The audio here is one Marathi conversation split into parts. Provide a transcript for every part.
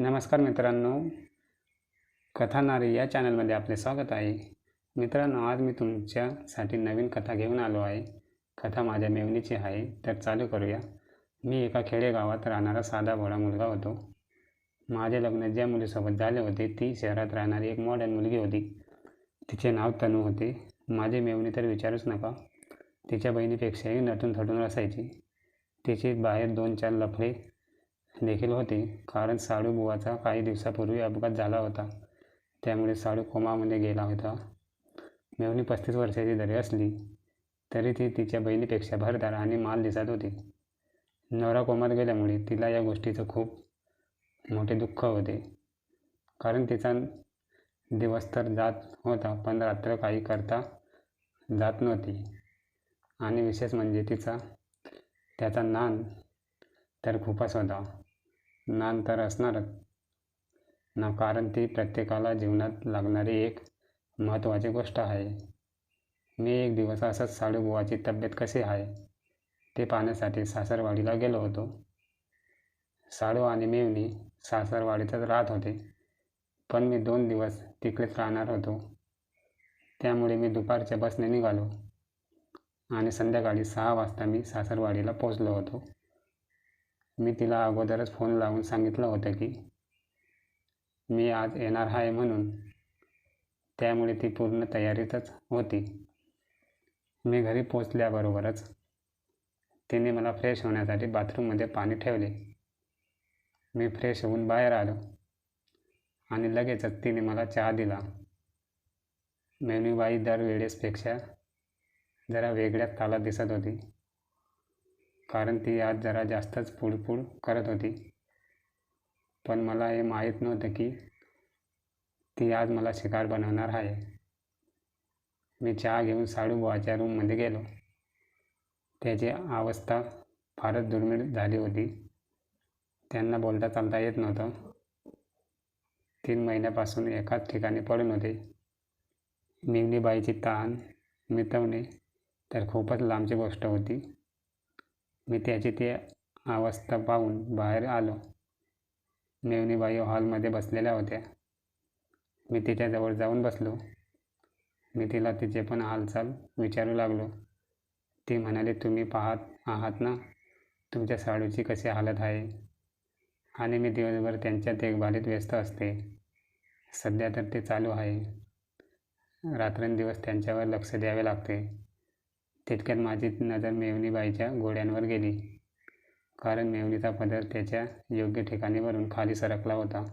नमस्कार मित्रांनो. कथानारी या चॅनलमध्ये आपले स्वागत आहे. मित्रांनो आज मी तुमच्यासाठी नवीन कथा घेऊन आलो आहे. कथा माझ्या मेवणीची आहे तर चालू करूया. मी एका खेडेगावात राहणारा साधा भोळा मुलगा होतो. माझे लग्न ज्या मुलीसोबत झाले होते ती शहरात राहणारी एक मॉडर्न मुलगी होती. तिचे नाव तनू होते. माझी मेवणी तर विचारूच नका. तिच्या बहिणीपेक्षाही नटून थटून असायची तिचे बाहेर दोन चार लफडे देखील होते. कारण साळूबुवाचा काही दिवसापूर्वी अपघात झाला होता. त्यामुळे साडू कोमामध्ये गेला होता. मेवणी पस्तीस वर्षाची जरी असली तरी ती तिच्या बहिणीपेक्षा भरदार आणि माल दिसत होती. नवरा कोमात गेल्यामुळे तिला या गोष्टीचं खूप मोठे दुःख होते. कारण तिचा दिवस तर जात होता पण रात्र काही करता जात नव्हती. आणि विशेष म्हणजे तिचा त्याचा नान तर खूपच होता. ना तर असणारच ना कारण ती प्रत्येकाला जीवनात लागणारी एक महत्त्वाची गोष्ट आहे. मी एक दिवस असंच साडूबुवाची तब्येत कशी आहे ते पाहण्यासाठी सासरवाडीला गेलो होतो. साडू आणि मेवणी सासरवाडीतच राहत होते पण मी दोन दिवस तिकडेच राहणार होतो. त्यामुळे मी दुपारच्या बसने निघालो आणि संध्याकाळी सहा वाजता मी सासरवाडीला पोचलो होतो. मी तिला अगोदरच फोन लावून सांगितलं होतं की मी आज येणार आहे म्हणून. त्यामुळे ती पूर्ण तयारीतच होती. मी घरी पोचल्याबरोबरच तिने मला फ्रेश होण्यासाठी बाथरूममध्ये पाणी ठेवले. मी फ्रेश होऊन बाहेर आलो आणि लगेचच तिने मला चहा दिला. मेनूबाई दरवेळेसपेक्षा जरा वेगळ्याच ताला दिसत होती. कारण ती आज जरा जास्तच पुडपुड करत होती. पण मला हे माहीत नव्हतं की ती आज मला शिकार बनवणार आहे. मी चहा घेऊन साडूबुवाच्या रूममध्ये गेलो. त्याची अवस्था फारच दुर्मिळ झाली होती. त्यांना बोलता चालता येत नव्हतं. तीन महिन्यापासून एकाच ठिकाणी पडून होते. मिगलीबाईची ताण मिटवणे तर खूपच लांबची गोष्ट होती. मी त्याची ती अवस्था पाहून बाहेर आलो. मेवणीबाई हॉलमध्ये बसलेल्या होत्या. मी तिच्याजवळ जाऊन बसलो. मी तिला तिचे पण हालचाल विचारू लागलो. ती म्हणाली तुम्ही पाहत आहात ना? तुमच्या साडूची कशी हालत आहे? आणि मी दिवसभर त्यांच्या देखभालीत व्यस्त असते. सध्या तर ते चालू आहे. रात्रंदिवस त्यांच्यावर लक्ष द्यावे लागते. तितक्यात माझी नजर मेवणीबाईच्या घोड्यांवर गेली. कारण मेवणीचा पदर त्याच्या योग्य ठिकाणीवरून खाली सरकला होता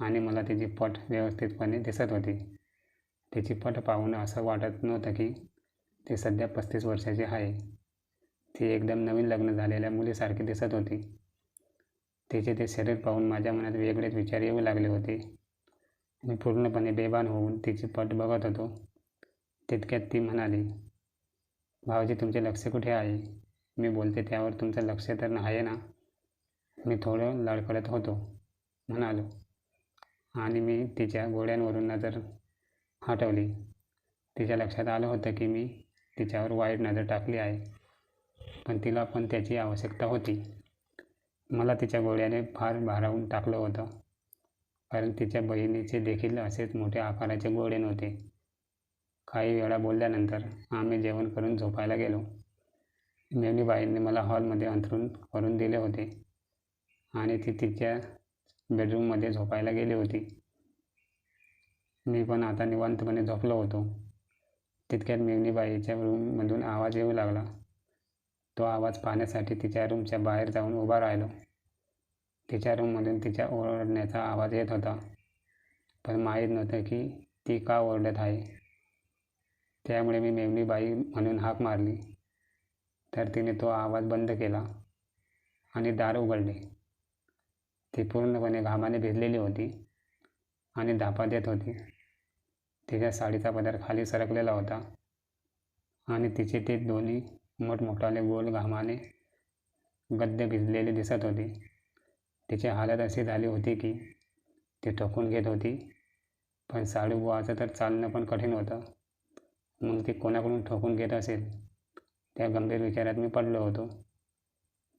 आणि मला तिची पट व्यवस्थितपणे दिसत होती. तिची पट पाहून असं वाटत नव्हतं की ती सध्या पस्तीस वर्षाची आहे. ती एकदम नवीन लग्न झालेल्या मुलीसारखी दिसत होती. तिचे ते शरीर पाहून माझ्या मनात वेगळेच विचार येऊ लागले होते. मी पूर्णपणे बेभान होऊन तिची पट बघत होतो. तितक्यात ती म्हणाली भाऊजी तुमचे लक्ष कुठे आहे? मी बोलते त्यावर तुमचं लक्ष तर आहे ना? मी थोडं लडखडत होतो म्हणालो. आणि मी तिच्या गोड्यांवरून नजर हटवली. तिच्या लक्षात आलं होतं की मी तिच्यावर वाईट नजर टाकली आहे पण तिला पण त्याची आवश्यकता होती. मला तिच्या गोळ्याने फार भारावून टाकलं होतं कारण तिच्या बहिणीचे देखील असेच मोठ्या आकाराचे गोळे नव्हते. काही वेळा बोलल्यानंतर आम्ही जेवण करून झोपायला गेलो. मेवणीबाईंनी मला हॉलमध्ये अंथरून करून दिले होते आणि ती तिच्या बेडरूममध्ये झोपायला गेली होती. मी पण आता निवांतपणे झोपलो होतो. तितक्यात मेवणीबाईच्या रूममधून आवाज येऊ लागला. तो आवाज पाहण्यासाठी तिच्या रूमच्या बाहेर जाऊन उभा राहिलो. तिच्या रूममधून तिच्या ओरडण्याचा आवाज येत होता. पण माहीत नव्हतं की ती का ओरडत आहे. त्यामुळे मी मेवणीबाई म्हणून हाक मारली. तर तिने तो आवाज बंद केला आणि दार उघडले. ती पूर्णपणे घामाने भिजलेली होती आणि धापा देत होती. तिच्या साडीचा पदर खाली सरकलेला होता आणि तिचे ते दोन्ही मोठमोठाले गोल घामाने गद्य भिजलेले दिसत होते. तिची हालत अशी झाली होती की ती ठोकून घेत होती. पण साडूबुवाचं तर चालणं पण कठीण होतं. मग ते कोणाकडून ठोकून घेत असेल? त्या गंभीर विचारात मी पडलो होतो.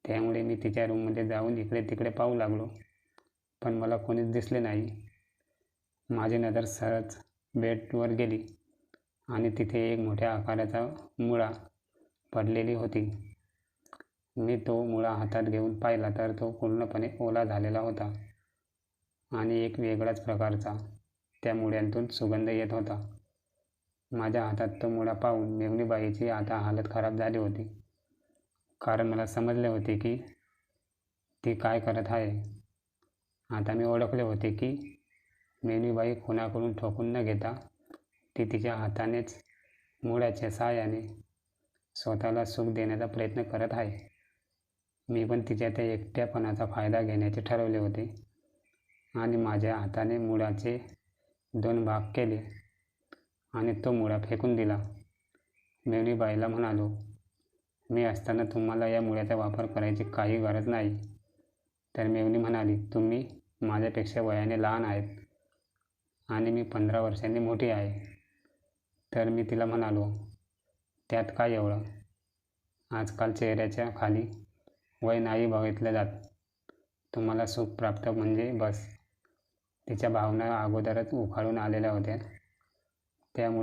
त्यामुळे मी तिच्या रूममध्ये जाऊन इकडे तिकडे पाहू लागलो. पण मला कोणीच दिसले नाही. माझी नजर सरच बेडवर गेली आणि तिथे एक मोठ्या आकाराचा मुळा पडलेली होती. मी तो मुळा हातात घेऊन पाहिला तर तो पूर्णपणे ओला झालेला होता आणि एक वेगळाच प्रकारचा. त्या मुळ्यांतून सुगंध येत होता. माझ्या हातात तो मुळा पाहून मेवणीबाईची आता हालत खराब झाली होती. कारण मला समजले होते की ती काय करत आहे. आता मी ओळखले होते की मेवणीबाई कोणाकडून ठोकून न घेता ती तिच्या हातानेच मुळ्याच्या साहाय्याने स्वतःला सुख देण्याचा प्रयत्न करत आहे. मी पण तिच्या त्या एकट्यापणाचा फायदा घेण्याचे ठरवले होते आणि माझ्या हाताने मुळाचे दोन भाग केले. आणि तो मुळा फेकून दिला. मेवणीबाईला म्हणालो मी असताना तुम्हाला या मुळ्याचा वापर करायची काही गरज नाही तर मेवणी म्हणाली तुम्ही माझ्यापेक्षा वयाने लहान आहेत आणि मी पंधरा वर्षांनी मोठी आहे तर मी तिला म्हणालो त्यात काय एवढं? आजकाल चेहऱ्याच्या खाली वय नाही बघितलं जात. तुम्हाला सुख प्राप्त म्हणजे बस तिच्या भावना अगोदरच उखाळून आलेल्या होत्या. त्यामुळे